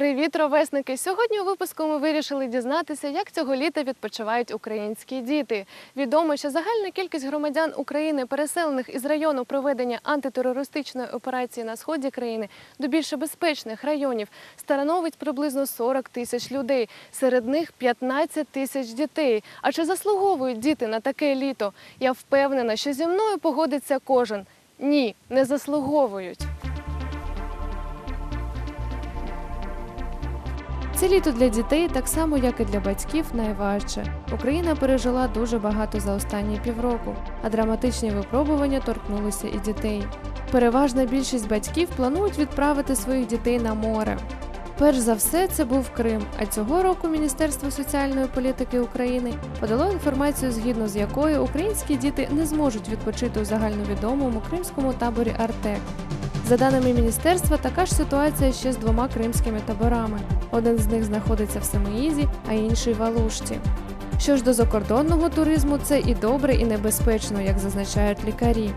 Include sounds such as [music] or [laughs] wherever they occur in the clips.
Привіт, ровесники! Сьогодні у випуску ми вирішили дізнатися, як цього літа відпочивають українські діти. Відомо, що загальна кількість громадян України, переселених із району проведення антитерористичної операції на сході країни до більш безпечних районів, становить приблизно 40 тисяч людей. Серед них 15 тисяч дітей. А чи заслуговують діти на таке літо? Я впевнена, що зі мною погодиться кожен. Ні, не заслуговують. Це літо для дітей, так само як і для батьків, найважче. Україна пережила дуже багато за останні півроку, а драматичні випробування торкнулися і дітей. Переважна більшість батьків планують відправити своїх дітей на море. Перш за все, це був Крим. А цього року Міністерство соціальної політики України подало інформацію, згідно з якою українські діти не зможуть відпочити у загальновідомому кримському таборі Артек. За даними міністерства, така ж ситуація ще з двома кримськими таборами. Один з них знаходиться в Семиїзі, а інший в Алушті. Що ж до закордонного туризму, це і добре, і небезпечно, як зазначають лікарі.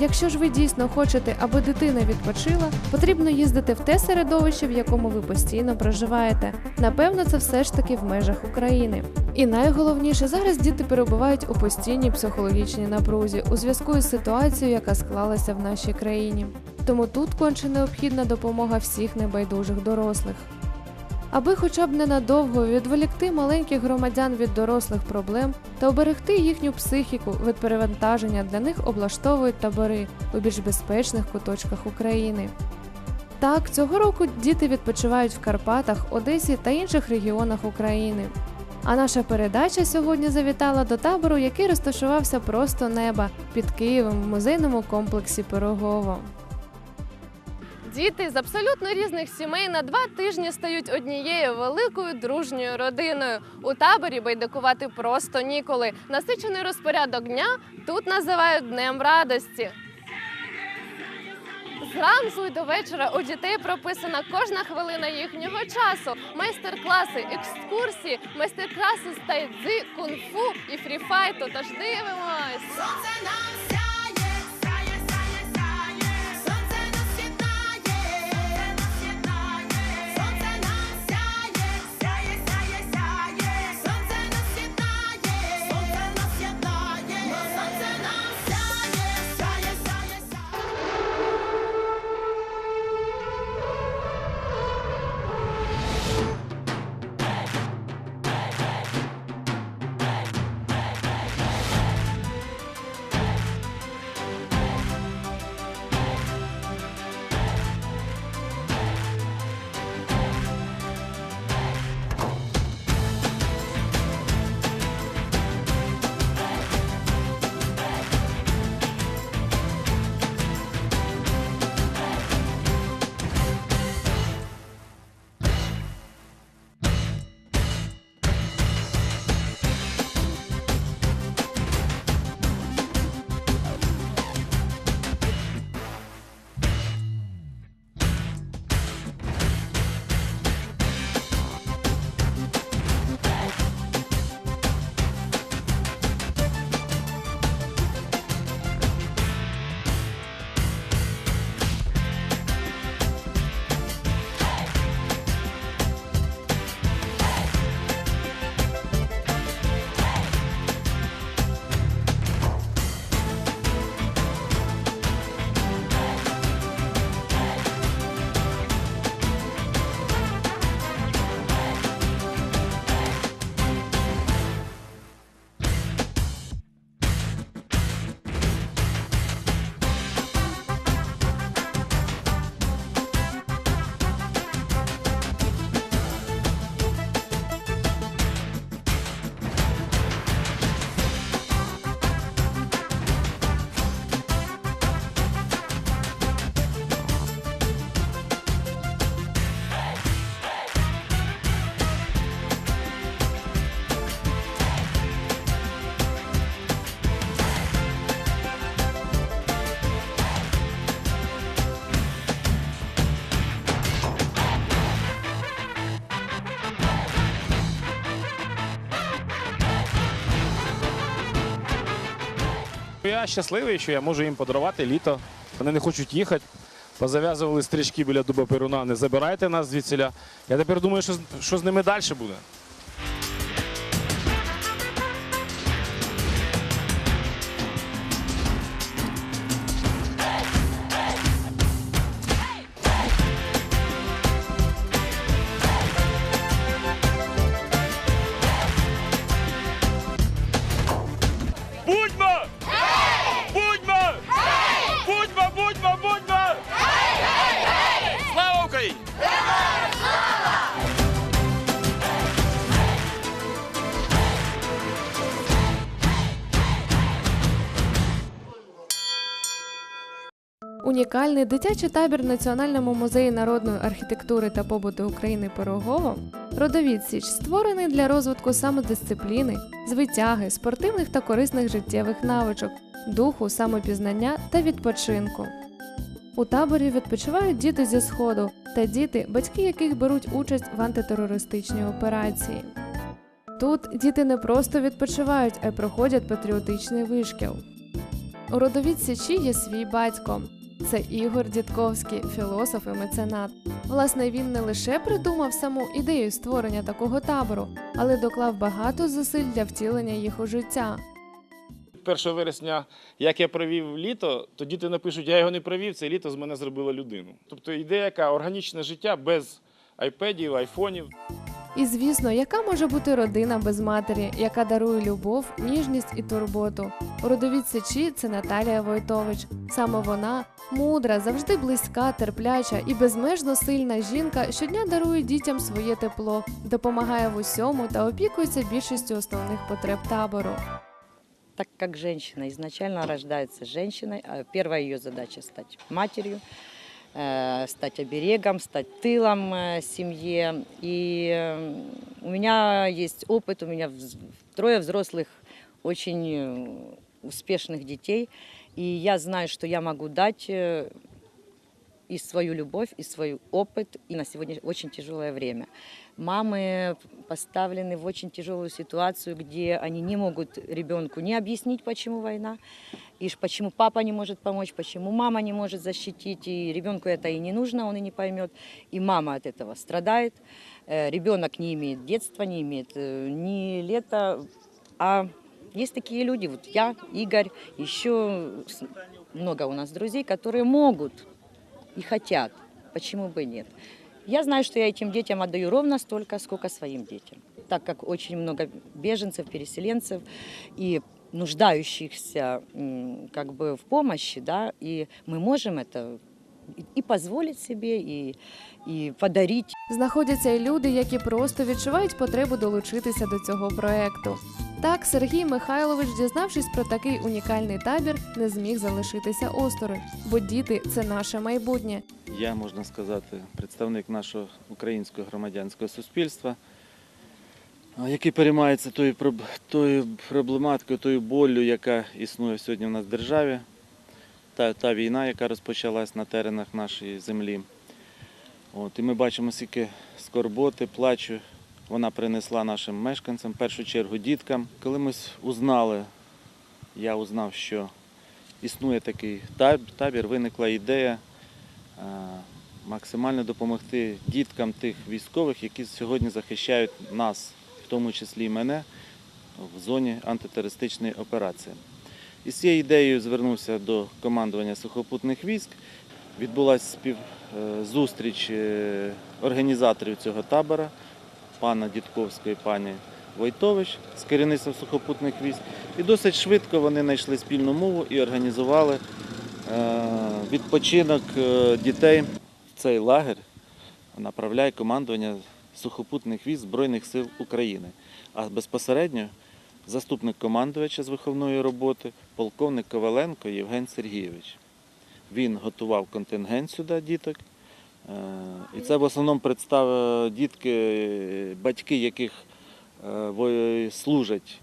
Якщо ж ви дійсно хочете, аби дитина відпочила, потрібно їздити в те середовище, в якому ви постійно проживаєте. Напевно, це все ж таки в межах України. І найголовніше, зараз діти перебувають у постійній психологічній напрузі у зв'язку із ситуацією, яка склалася в нашій країні. Тому тут конче необхідна допомога всіх небайдужих дорослих. Аби хоча б ненадовго відволікти маленьких громадян від дорослих проблем та оберегти їхню психіку від перевантаження, для них облаштовують табори у більш безпечних куточках України. Так, цього року діти відпочивають в Карпатах, Одесі та інших регіонах України. А наша передача сьогодні завітала до табору, який розташувався просто неба під Києвом в музейному комплексі Пирогово. Діти з абсолютно різних сімей на два тижні стають однією великою дружньою родиною. У таборі байдикувати просто ніколи. Насичений розпорядок дня тут називають днем радості. Зранку і до вечора у дітей прописана кожна хвилина їхнього часу. Майстер-класи, екскурсії, майстер-класи з тайцзи, кунг-фу і фріфайту. Тож дивимось. Я щасливий, що я можу їм подарувати літо. Вони не хочуть їхати. позав'язували стрічки біля дуба Перуна, не забирайте нас звідсіля. Я тепер думаю, що, що з ними далі буде. Унікальний дитячий табір в Національному музеї народної архітектури та побуту України Пирогово Родовід Січ створений для розвитку самодисципліни, звитяги, спортивних та корисних життєвих навичок, духу, самопізнання та відпочинку. У таборі відпочивають діти зі сходу та діти, батьки яких беруть участь в антитерористичній операції. Тут діти не просто відпочивають, а й проходять патріотичний вишкіл. У родовід Січі є свій батько. Це Ігор Дідковський, філософ і меценат. Власне, він не лише придумав саму ідею створення такого табору, але доклав багато зусиль для втілення їх у життя. 1 вересня, як я провів літо, то діти напишуть, я його не провів, це літо з мене зробило людину. Тобто ідея, яка органічне життя без айпедів, айфонів. І звісно, яка може бути родина без матері, яка дарує любов, ніжність і турботу. У родовід Січі це Наталія Войтович. Саме вона мудра, завжди близька, терпляча і безмежно сильна жінка щодня дарує дітям своє тепло, допомагає в усьому та опікується більшістю основних потреб табору. так как женщина изначально рождается женщиной, а первая ее задача стать матерью, э, стать оберегом, стать тылом э, семье. И э, у меня есть опыт, у меня вз- трое взрослых, очень э, успешных детей, и я знаю, что я могу дать э, и свою любовь, и свой опыт, и на сегодня очень тяжелое время. Мамы поставлены в очень тяжелую ситуацию, где они не могут ребенку не объяснить, почему война, и почему папа не может помочь, почему мама не может защитить, и ребенку это и не нужно, он и не поймет, и мама от этого страдает. Э, Ребенок не имеет детства, не имеет э, ни лета, а есть такие люди, вот я, Игорь, еще много у нас друзей, которые могут и хотят. Почему бы нет? Я знаю, что я этим детям отдаю ровно столько, сколько своим детям. Так как очень много беженцев, переселенцев и нуждающихся м, как бы в помощи, да, и мы можем это и- и позволить себе, и, и подарить Знаходяться і люди, які просто відчувають потребу долучитися до цього проекту. Так, Сергій Михайлович, дізнавшись про такий унікальний табір, не зміг залишитися осторонь, бо діти це наше майбутнє. Я, можна сказати, представник нашого українського громадянського суспільства, який переймається тою, тою проблематикою, тою болю, яка існує сьогодні в нас в державі, та, та війна, яка розпочалась на теренах нашої землі. От, і ми бачимо, скільки скорботи, плачу вона принесла нашим мешканцям, в першу чергу діткам. Коли ми узнали, я узнав, що існує такий табір, виникла ідея максимально допомогти діткам тих військових, які сьогодні захищають нас, в тому числі і мене, в зоні антитерористичної операції. І з цією ідеєю звернувся до командування сухопутних військ. Відбулася спів... е, е, організаторів цього табора, пана Дідковського і пані Войтович з керівництвом сухопутних військ. І досить швидко вони знайшли спільну мову і організували е, відпочинок е, дітей. Цей лагер направляє командування сухопутних військ Збройних сил України, а безпосередньо заступник командувача з виховної роботи, полковник Коваленко Євген Сергійович. Він готував контингент сюди діток. Е, І це в основному представ дітки, е, батьки, яких е, служать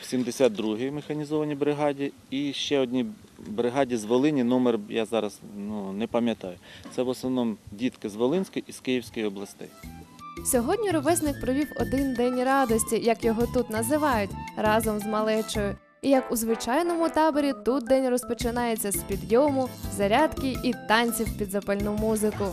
в 72-й механізованій бригаді і ще одній бригаді з Волині, номер я зараз ну, не пам'ятаю. Це в основному дітки з Волинської і з Київської областей. Сьогодні ровесник провів один день радості, як його тут називають, разом з малечою. І як у звичайному таборі, тут день розпочинається з підйому, зарядки і танців під запальну музику.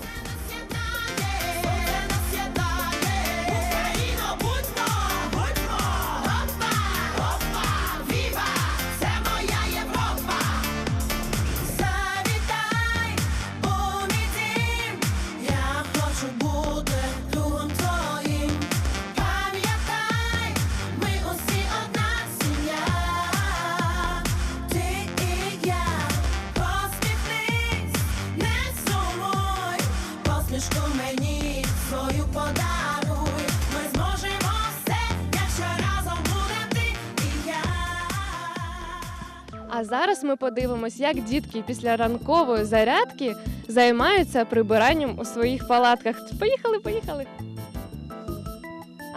Зараз ми подивимось, як дітки після ранкової зарядки займаються прибиранням у своїх палатках. Поїхали, поїхали.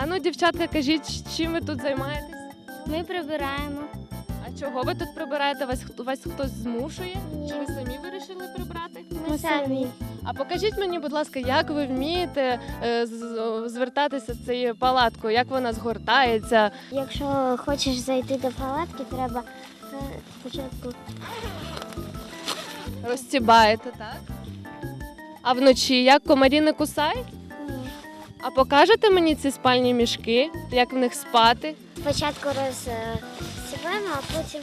Ану, дівчатка, кажіть, чим ви тут займаєтесь? Ми прибираємо. А чого ви тут прибираєте? Вас, хто- вас хтось змушує? Ні. Чи ви самі вирішили прибрати? Ми самі. А покажіть мені, будь ласка, як ви вмієте е, з- звертатися з цією палаткою, як вона згортається? Якщо хочеш зайти до палатки, треба е, спочатку Розстібаєте, так? А вночі як комарі не кусають? ні. А покажете мені ці спальні мішки, як в них спати? спочатку розсипаємо, а потім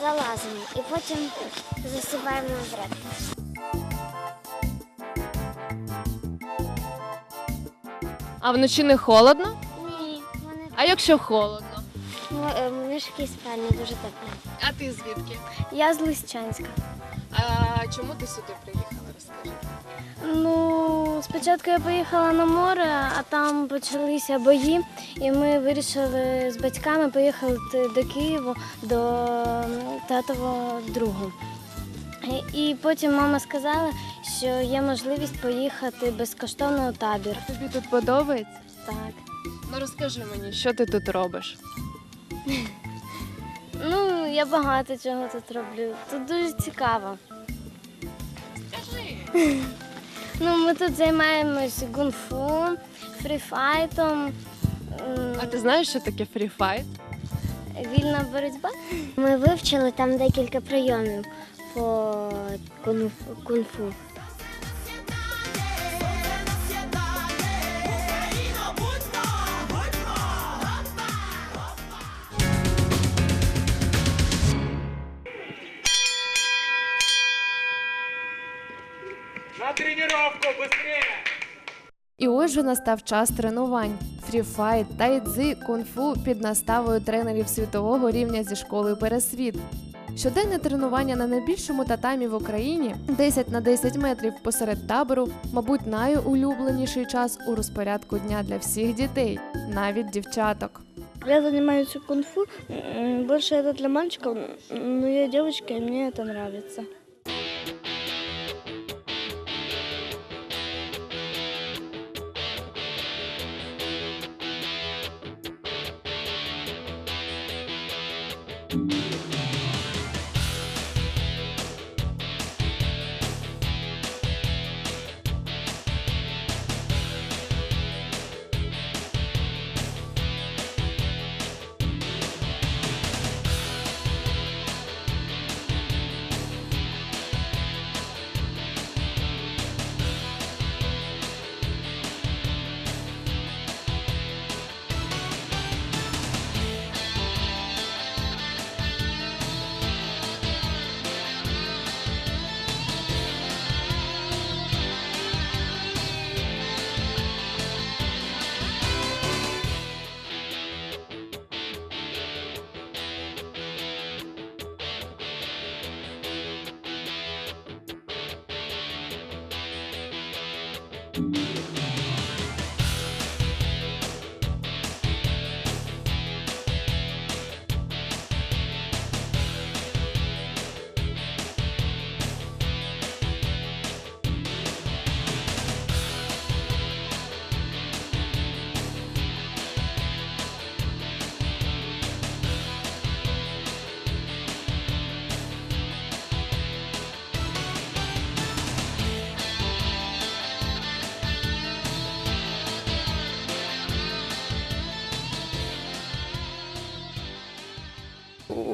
залазимо і потім засипаємо назад. А вночі не холодно? Ні, вони А якщо холодно? Мо- е, мішки спальні дуже теплі. А ти звідки? Я з Лисичанська. А чому ти сюди приїхала? Розкажи. Ну, спочатку я поїхала на море, а там почалися бої, і ми вирішили з батьками поїхати до Києва до м, татового другу. І- потім мама сказала, що є можливість поїхати безкоштовно у табір. Тобі тут подобається? Так. Ну розкажи мені, що ти тут робиш? [laughs] Ну, я багато чого тут роблю. Тут дуже цікаво. Скажи. [laughs] Ну, ми тут займаємось гунфу, фріфайтом. А ти знаєш, що таке фріфайт? Вільна боротьба. Ми вивчили там декілька прийомів по кунг- кунг-фу. І ось же настав час тренувань. Фріфайт, тайцзи, кунг-фу під наставою тренерів світового рівня зі школи Пересвіт. Щоденне тренування на найбільшому татамі в Україні 10 на 10 метрів посеред табору, мабуть, найулюбленіший час у розпорядку дня для всіх дітей, навіть дівчаток. Я занимаюсь кунг-фу. М, Больше это для мальчиков, но я девочка, и мне это нравится.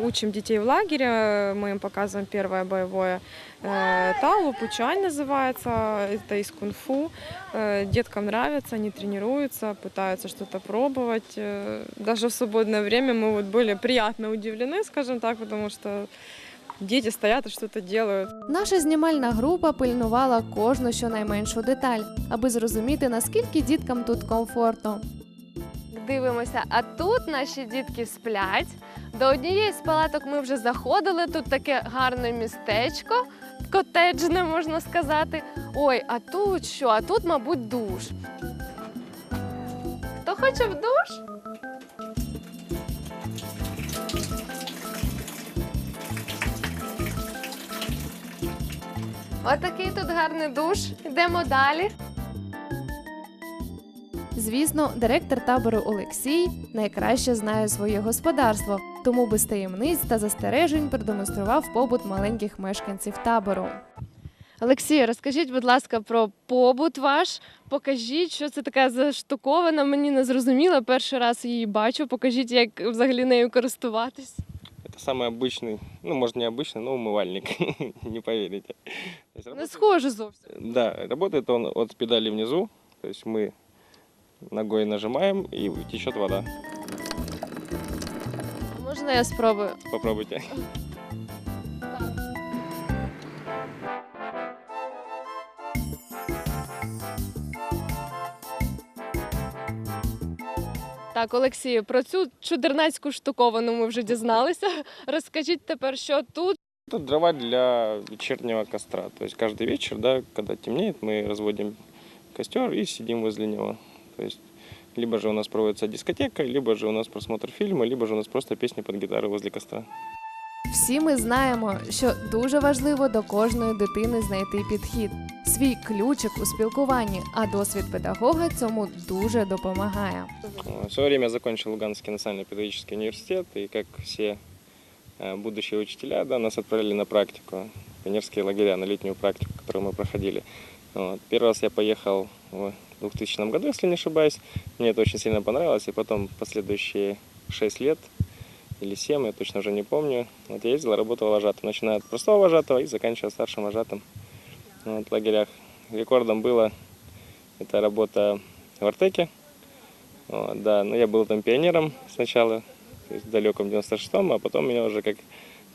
учим детей в лагере, э, мы им показываем первое боевое э, талу, пучань называется, это из кунг-фу. Э, Деткам нравится, они тренируются, пытаются что-то пробовать. Э, Даже в свободное время мы вот были приятно удивлены, скажем так, потому что дети стоят и что-то делают. Наша знімальна група пильнувала кожну щонайменшу деталь, аби зрозуміти, наскільки діткам тут комфортно. Дивимося, а тут наші дітки сплять. До однієї з палаток ми вже заходили. Тут таке гарне містечко, котеджне, можна сказати. Ой, а тут що? А тут, мабуть, душ. Хто хоче в душ? Отакий тут гарний душ. Йдемо далі. Звісно, директор табору Олексій найкраще знає своє господарство, тому без таємниць та застережень продемонстрував побут маленьких мешканців табору. Олексій, розкажіть, будь ласка, про побут ваш. Покажіть, що це така за штуковина. Мені не зрозуміло. Перший раз її бачу. Покажіть, як взагалі нею користуватись. Это самый обычный, ну, может, не обычный, но умывальник, [laughs] не поверите. То есть Не работает- схоже зовсім. Да, работает он от педали внизу, то есть мы ногой нажимаем и течет вода. Можна я спробую? Попробуйте. Так, Олексію, про цю чудернацьку штуковину ми вже дізналися. Розкажіть тепер, що тут. Это дрова для вечернего костра. То есть каждый вечер, да, когда темнеет, мы разводим костер и сидим возле него. То есть либо же у нас проводится дискотека, либо же у нас просмотр фильма, либо же у нас просто песни под гитару возле костра. Всі ми знаємо, що дуже важливо до кожної дитини знайти підхід, свій ключик у спілкуванні, а досвід педагога цьому дуже допомагає. Э, В свое время я закончил Луганский национальный педагогический университет, и как все э, будущие учителя, да, нас отправили на практику, пионерские лагеря, на летнюю практику, которую мы проходили. Вот. Первый раз я поехал в 2000 году, если не ошибаюсь. Мне это очень сильно понравилось, и потом последующие 6 лет или 7, я точно уже не помню, вот я ездил, работал вожатым, начиная от простого вожатого и заканчивая старшим вожатым вот, в лагерях. Рекордом было это работа в Артеке, вот, да, ну я был там пионером сначала, то есть в далеком 96-м, а потом меня уже как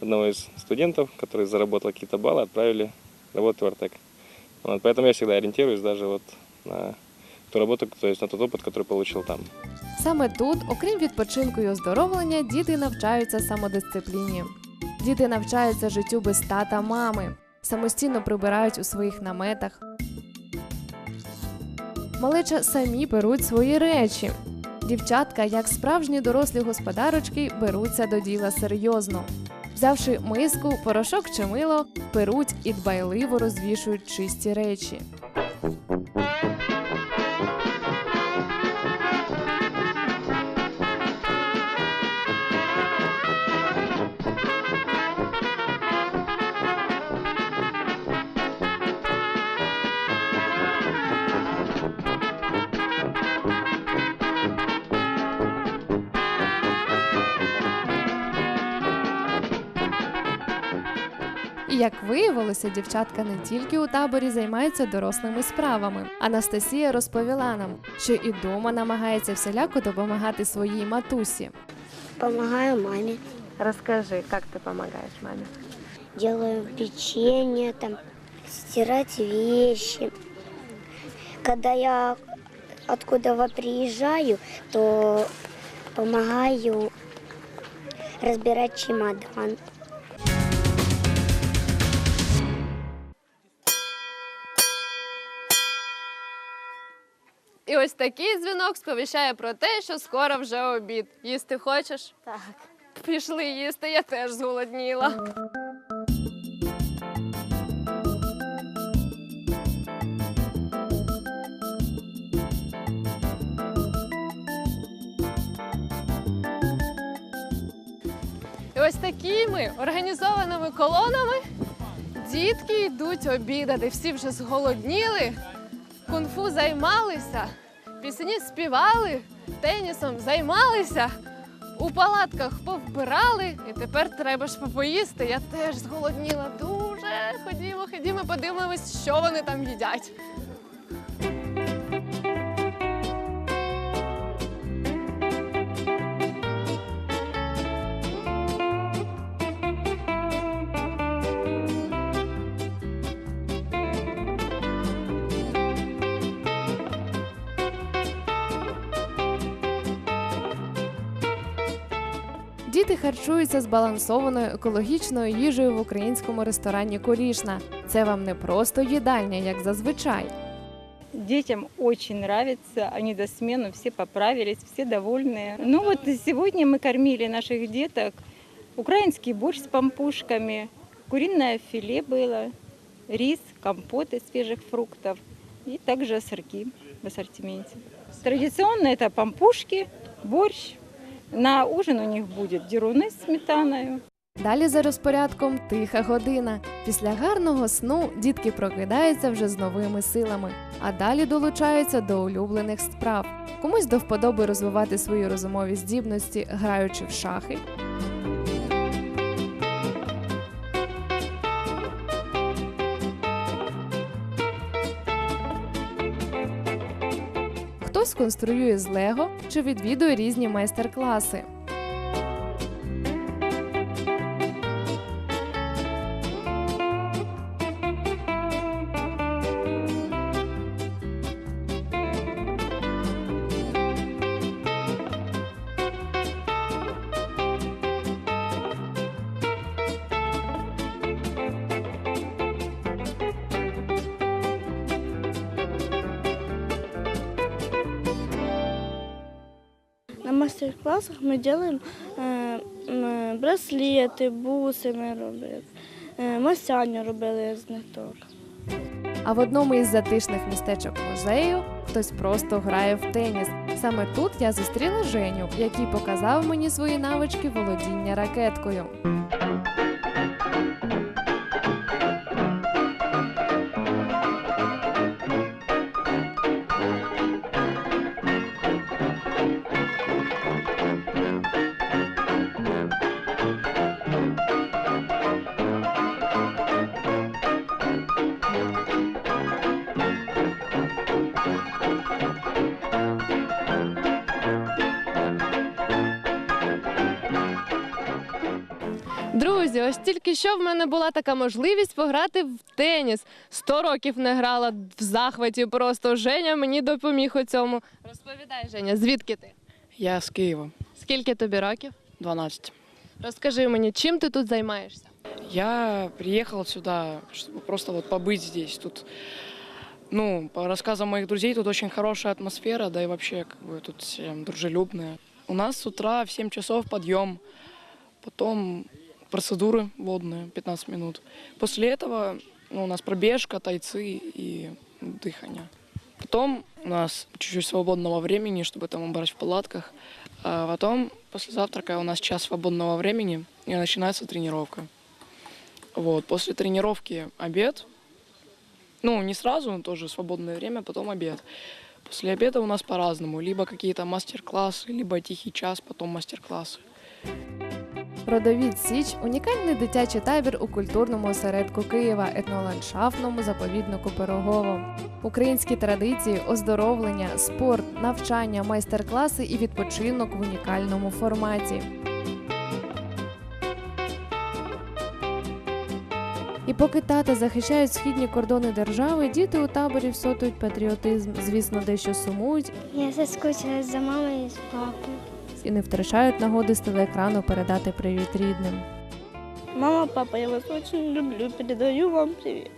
одного из студентов, который заработал какие-то баллы, отправили работать в Артек. Вот, поэтому я всегда ориентируюсь даже вот на ту работу, то есть на тот опыт, который получил там. Саме тут, окрім відпочинку і оздоровлення, діти навчаються самодисципліні. Діти навчаються життю без тата мами, самостійно прибирають у своїх наметах. Малеча самі беруть свої речі. Дівчатка, як справжні дорослі господарочки, беруться до діла серйозно. Взявши миску, порошок чи мило, беруть і дбайливо розвішують чисті речі. І як виявилося, дівчатка не тільки у таборі займаються дорослими справами. Анастасія розповіла нам, що і дома намагається всіляко допомагати своїй матусі. Помогаю маме. Розкажи, як ти допомагаєш мамі? Делаю печенье, там, стирать вещи. Когда я откуда приезжаю, то помогаю разбирать чемодан. І ось такий дзвінок сповіщає про те, що скоро вже обід. Їсти хочеш? Так. Пішли їсти, я теж зголодніла. І ось такими організованими колонами дітки йдуть обідати. Всі вже зголодніли, кунг-фу займалися, пісні співали, тенісом займалися. У палатках повбирали, і тепер треба ж попоїсти. Я теж зголодніла дуже. Ходімо, ходімо, подивимось, що вони там їдять. Діти харчуються збалансованою екологічною їжею в українському ресторані Корішна. Це вам не просто їдальня, як зазвичай. Детям очень нравится, они до смены все поправились, все довольные. Ну вот сегодня мы кормили наших деток. Украинский борщ с пампушками, куриное филе было, рис, компот из свежих фруктов и также сырки в ассортименте. Традиционно это пампушки, борщ. на ужин у них будет деруны с сметаною. Далі за розпорядком тиха година. Після гарного сну дітки прокидаються вже з новими силами, а далі долучаються до улюблених справ. Комусь до вподоби розвивати свої розумові здібності, граючи в шахи. Конструює з Лего чи відвідує різні майстер-класи. Мастер-классах мы делаем э, браслети, буси ми робили. Е, Масяню робили з ниток. А в одному із затишних містечок музею хтось просто грає в теніс. Саме тут я зустріла Женю, який показав мені свої навички володіння ракеткою. Друзі, ось тільки що в мене була така можливість пограти в теніс. Сто років не грала в захваті. Просто Женя мені допоміг у цьому. Розповідай, Женя, звідки ти? Я с Киева, Скільки тобі років? 12. Розкажи мені, чим ти тут займаєшся? Я приехал сюда, чтобы просто вот побыть здесь. Тут, ну, по рассказам моих друзей, тут очень хорошая атмосфера, да и вообще, как бы, тут все дружелюбные. У нас с утра в 7 часов подъем, потом процедуры водные 15 минут. После этого ну, у нас пробежка, тайцы и дыхание. Потом у нас чуть-чуть свободного времени, чтобы там убрать в палатках. А потом, после завтрака, у нас час свободного времени, и начинается тренировка. Вот, после тренировки обед. Ну, не сразу, тоже свободное время, потом обед. После обеда у нас по-разному. Либо какие-то мастер-классы, либо тихий час, потом мастер-классы. Родовід Січ унікальний дитячий табір у культурному осередку Києва, етноландшафтному заповіднику Пирогово. Українські традиції, оздоровлення, спорт, навчання, майстер-класи і відпочинок в унікальному форматі. І поки тата захищають східні кордони держави, діти у таборі всотують патріотизм, звісно, дещо сумують Я соскучилась за мамою і з папою. І не втрачають нагоди з телеекрану передати привіт рідним. Мама, папа, я вас очень люблю. Передаю вам привет.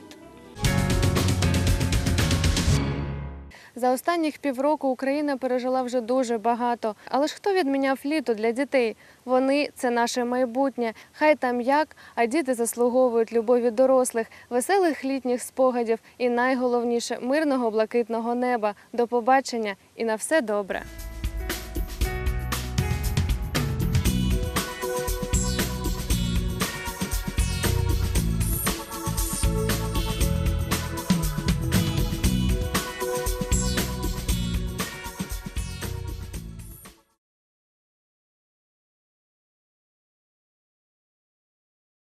За останніх півроку Україна пережила вже дуже багато. Але ж хто відміняв літо для дітей? Вони це наше майбутнє. Хай там як, а діти заслуговують любові дорослих, веселих літніх спогадів і найголовніше мирного блакитного неба. До побачення і на все добре.